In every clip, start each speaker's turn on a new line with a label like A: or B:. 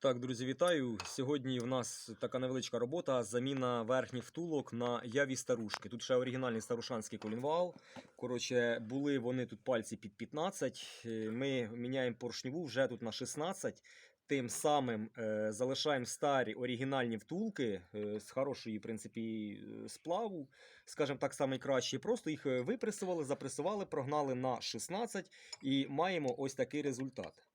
A: Так, друзі, вітаю. Сьогодні в нас така невеличка робота. Заміна верхніх втулок на яві старушки. Тут ще оригінальний старушанський колінвал. Коротше, були вони тут пальці під 15. Е, Ми міняємо поршневу вже тут на 16. Тим самим е, залишаємо старі оригінальні втулки е, з хорошої, в принципі, е, сплаву, скажімо так, найкращі. Просто їх е, випресували, запресували, прогнали на 16 і маємо ось такий результат.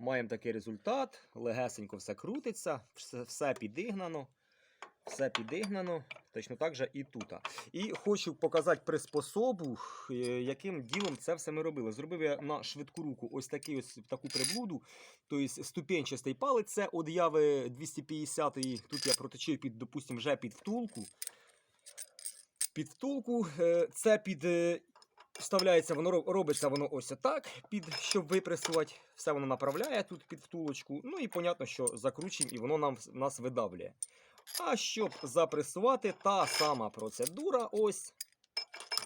A: Маємо такий результат, легесенько все крутиться, все, все підігнано. Все підігнано, точно так же і тут. І хочу показати приспособу, е, яким ділом це все ми робили. Зробив я на швидку руку ось такий ось таку приблуду. Тобто ступенчастий палець, це від яви 250 Тут я проточив під, допустим, вже під втулку. Під втулку, е, це під е, Вставляється, воно робиться воно ось отак, під, щоб випресувати. Все воно направляє тут під втулочку. Ну і понятно, що закручуємо і воно нам, нас видавлює. А щоб запресувати, та сама процедура, ось.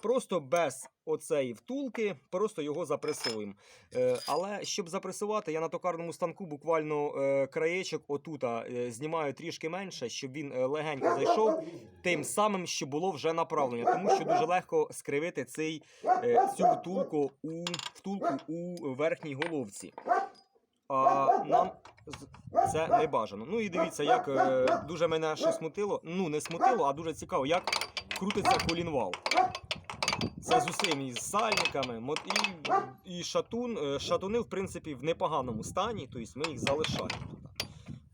A: Просто без оцеї втулки, просто його запресуємо. Е, але щоб запресувати, я на токарному станку буквально е, краєчок отута е, знімаю трішки менше, щоб він легенько зайшов, тим самим, що було вже направлення. Тому що дуже легко скривити цей, цю втулку у, втулку у верхній головці. А нам це не бажано. Ну і дивіться, як дуже мене що смутило. Ну, не смутило, а дуже цікаво, як крутиться колінвал. Це з усіми із сальниками. І, і шатун. е, Шатуни, в принципі, в непоганому стані, тобто ми їх залишаємо.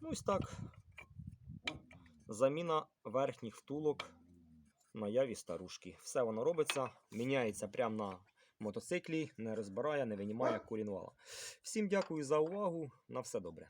A: Ну, ось так. Заміна верхніх втулок на яві старушки. Все воно робиться, міняється прямо на мотоциклі, не розбирає, не винімає колінвала. Всім дякую за увагу. На все добре.